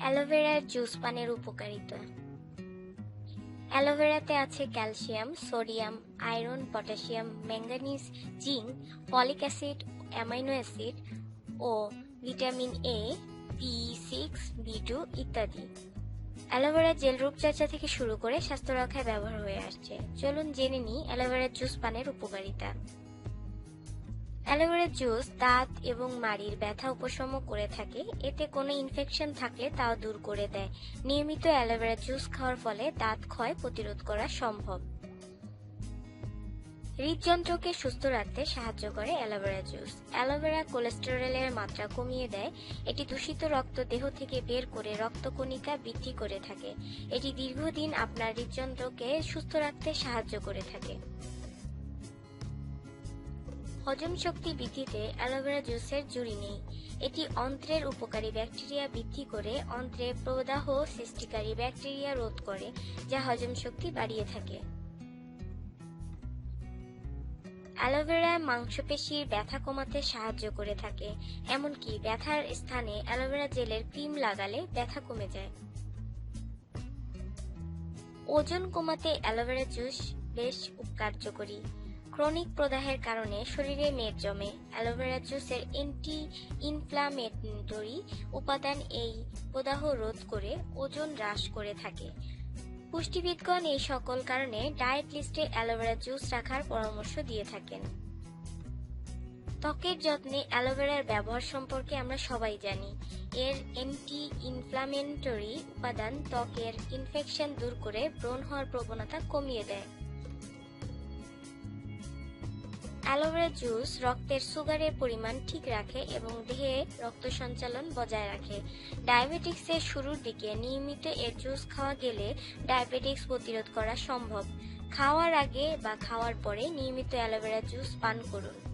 অ্যালোভেরার juice পানের উপকারিতা। অ্যালোভেরাতে আছে calcium sodium iron potassium manganese zinc folic acid amino acid O vitamin A B six B two ইত্যাদি। Aloe vera gel রূপচর্চা থেকে শুরু করে স্বাস্থ্য রক্ষায় ব্যবহার হয়ে আসছে। চলুন জেনে নিই অ্যালোভেরার জুস পানের উপকারিতা। অ্যালোভেরা জুস, দাঁত এবং মাড়ির ব্যথা উপশম করে থাকে। এতে কোনো ইনফেকশন থাকলে তাও দূর করে দেয়। নিয়মিত অ্যালোভেরা জুস খাওয়ার ফলে দাঁত ক্ষয় প্রতিরোধ করা সম্ভব। হৃদযন্ত্রকে সুস্থ রাখতে সাহায্য করে অ্যালোভেরা জুস। অ্যালোভেরা কোলেস্টেরলের মাত্রা কমিয়ে দেয়। এটি দূষিত রক্ত দেহ থেকে বের করে রক্তকণিকা বৃদ্ধি করে থাকে। এটি দীর্ঘদিন আপনার হৃদযন্ত্রকে সুস্থ রাখতে সাহায্য করে থাকে। হজম শক্তি বৃদ্ধিতে অ্যালোভেরা জুসের জুড়ি নেই। এটি অন্ত্রের উপকারী ব্যাকটেরিয়া বৃদ্ধি করে অন্ত্রে প্রদাহ সৃষ্টিকারী ব্যাকটেরিয়া রোধ করে, যা হজম শক্তি বাড়িয়ে থাকে। অ্যালোভেরা মাংসপেশির ব্যথা কমাতে সাহায্য করে থাকে, এমনকি ব্যথার স্থানে অ্যালোভেরা জেলের ক্রিম লাগালে ব্যথা কমে যায়। ওজন কমাতে অ্যালোভেরা জুস বেশ কার্যকরী ক্রনিক প্রদাহের কারণে শরীরে মেদ জমে, অ্যালোভেরা জুসের অ্যান্টি ইনফ্লামেটরি উপাদান এই প্রদাহ রোধ করে ওজন হ্রাস করে থাকে। পুষ্টিবিদগণ এই সকল কারণে ডায়েট লিস্টে অ্যালোভেরা জুস রাখার পরামর্শ দিয়ে থাকেন। ত্বকের যত্নে অ্যালোভেরার ব্যবহার সম্পর্কে আমরা সবাই জানি। এর অ্যান্টি ইনফ্লামেটরি উপাদান ত্বকের ইনফেকশন দূর করে ব্রণ হওয়ার প্রবণতা কমিয়ে দেয়। অ্যালোভেরা জুস রক্তের সুগারের পরিমাণ ঠিক রাখে এবং দেহে রক্ত সঞ্চালন বজায় রাখে। ডায়াবেটিক্সের শুরুর দিকে নিয়মিত এর জুস খাওয়া গেলে ডায়াবেটিক্স প্রতিরোধ করা সম্ভব। খাওয়ার আগে বা খাওয়ার পরে নিয়মিত অ্যালোভেরা জুস পান করুন।